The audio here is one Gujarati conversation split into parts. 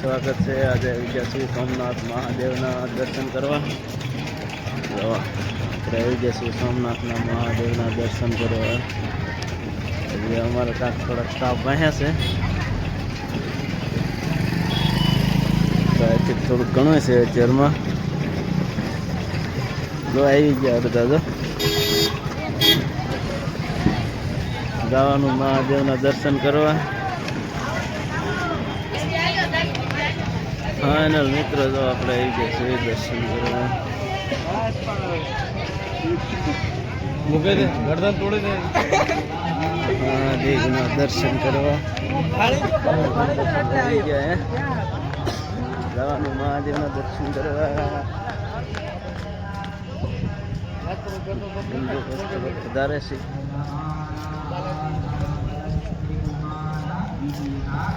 સ્વાગત છે. આજે આવી છીએ સોમનાથ મહાદેવના દર્શન કરવા. તો આપણે આવી શ્રી સોમનાથના મહાદેવના દર્શન કરવા. એટલે અમારે કાંક થોડાક સ્ટાફ વાંચ્યા છે. તો અહીંથી થોડુંક ઘણું છે અત્યારમાં. લો આવી ગયા બધા તો જવાનું મહાદેવના દર્શન કરવા. ફાઇનલ મિત્રો જો આપણે આવી ગયા છીએ દર્શન કરવા. મૂકે છે ગરદન તોડે છે. મહાદેવના દર્શન કરવા. આવી ગયા હે? જવાનું મહાદેવના દર્શન કરવા. વધારે છે.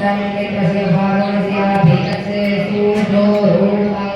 तन्निर्वस्य भागमस्य भेदस्य सूर्यो रूपा